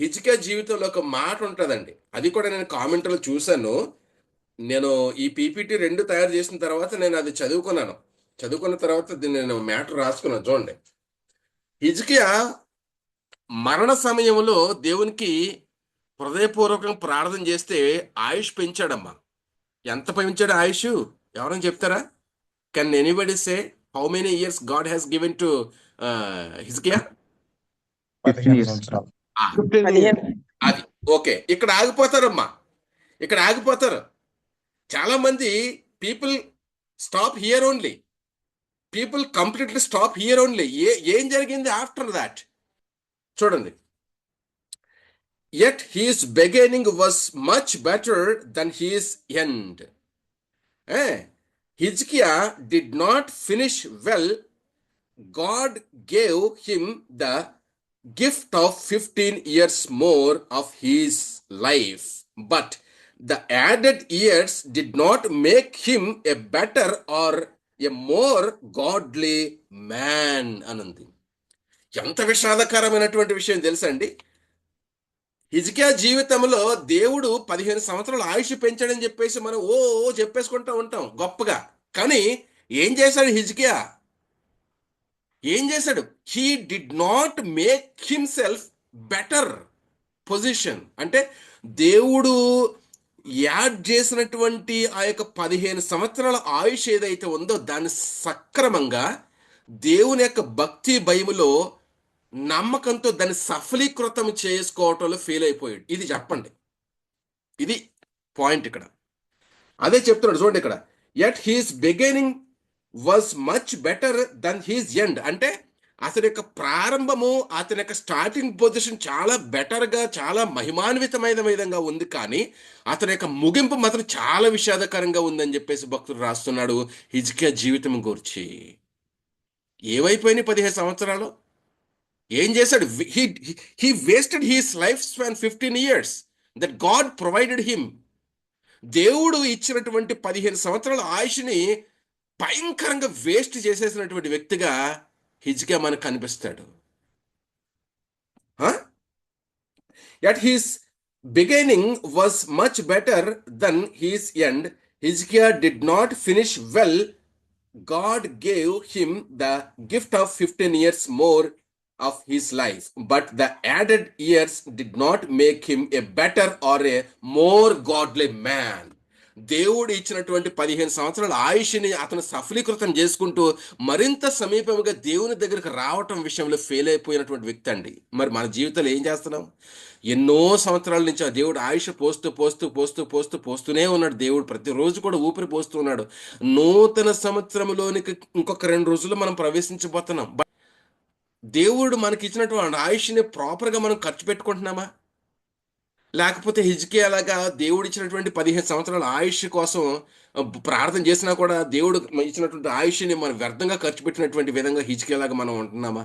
హిజ్కియా జీవితంలో ఒక మాట ఉంటుందండి. అది కూడా నేను కామెంట్లో చూశాను. నేను ఈ పీపీటీ రెండు తయారు చేసిన తర్వాత నేను అది చదువుకున్నాను. చదువుకున్న తర్వాత దీన్ని నేను మ్యాటర్ రాసుకున్నాను. చూడండి. హిజ్కియా మరణ సమయంలో దేవునికి హృదయపూర్వకంగా ప్రార్థన చేస్తే ఆయుష్ పెంచాడమ్మా. ఎంత పెంచాడు ఆయుష్? ఎవరైనా చెప్తారా? Can anybody say how many years God has given to Hezekiah? అది. ఓకే. ఇక్కడ ఆగిపోతారమ్మా. ఇక్కడ ఆగిపోతారు. చాలా మంది people stop here only people completely stop here only ఏ ఏం జరిగింది ఆఫ్టర్ దాట్ చూడండి. Yet his beginning was much better than his end Hezekiah did not finish well God gave him the gift of 15 years more of his life. But the added years did not make him a better or a more godly man అనుంది ఎంత విషాదకరమైనటువంటి విషయం తెలుసా అండి? హిజ్కియా జీవితంలో దేవుడు పదిహేను సంవత్సరాలు ఆయుష్ పెంచాడని చెప్పేసి మనం ఓ చెప్పేసుకుంటూ ఉంటాం గొప్పగా. కానీ ఏం చేశాడు హిజికియా? ఏం చేశాడు? He did not make himself better position అంటే దేవుడు యాడ్ చేసినటువంటి ఆ యొక్క పదిహేను సంవత్సరాల ఆయుష్ ఏదైతే ఉందో దాన్ని సక్రమంగా దేవుని యొక్క భక్తి భయములో నమ్మకంతో దాన్ని సఫలీకృతం చేసుకోవటంలో ఫెయిల్ అయిపోయాడు. ఇది చెప్పండి. ఇది పాయింట్ ఇక్కడ. అదే చెప్తున్నాడు చూడండి ఇక్కడ. Yet his beginning was much better than his end అంటే అతని యొక్క ప్రారంభము అతని యొక్క స్టార్టింగ్ పొజిషన్ చాలా బెటర్గా చాలా మహిమాన్వితమైన విధంగా ఉంది. కానీ అతని యొక్క ముగింపు మాత్రం చాలా విషాదకరంగా ఉందని చెప్పేసి భక్తుడు రాస్తున్నాడు హిజ్కియా జీవితం గురించి. ఏవైపోయినాయి పదిహేను సంవత్సరాలు? ఏం చేశాడు? He he wasted his life span fifteen years that God provided him దేవుడు ఇచ్చినటువంటి పదిహేను సంవత్సరాల ఆయుష్ని భయంకరంగా వేస్ట్ చేసేసినటువంటి వ్యక్తిగా హిజ్కే మనకు కనిపిస్తాడు. At his beginning was much better than his end Hezekiah did not finish well God gave him the gift of fifteen years more of his life but the added years did not make him a better or a more godly man దేవుడు ఇచ్చినటువంటి పదిహేను సంవత్సరాల ఆయుష్ని అతను సఫలీకృతం చేసుకుంటూ మరింత సమీపంగా దేవుని దగ్గరికి రావటం విషయంలో ఫెయిల్ అయిపోయినటువంటి వ్యక్తి అండి. మరి మన జీవితంలో ఏం చేస్తున్నాం? ఎన్నో సంవత్సరాల నుంచి ఆ దేవుడు ఆయుష్ పోస్తూ పోస్తూ పోస్తూ పోస్తూ పోస్తూనే ఉన్నాడు. దేవుడు ప్రతిరోజు కూడా ఊపిరి పోస్తూ ఉన్నాడు. నూతన సంవత్సరంలోనికి ఇంకొక రెండు రోజులు మనం ప్రవేశించబోతున్నాం. దేవుడు మనకి ఇచ్చినటువంటి ఆయుష్ని ప్రాపర్గా మనం ఖర్చు పెట్టుకుంటున్నామా? లేకపోతే హిజ్కి అలాగా దేవుడు ఇచ్చినటువంటి పదిహేను సంవత్సరాల ఆయుష్ కోసం ప్రార్థన చేసినా కూడా దేవుడు ఇచ్చినటువంటి ఆయుష్ని మనం వ్యర్థంగా ఖర్చు పెట్టినటువంటి విధంగా హిజ్కి అలాగా మనం ఉంటున్నామా?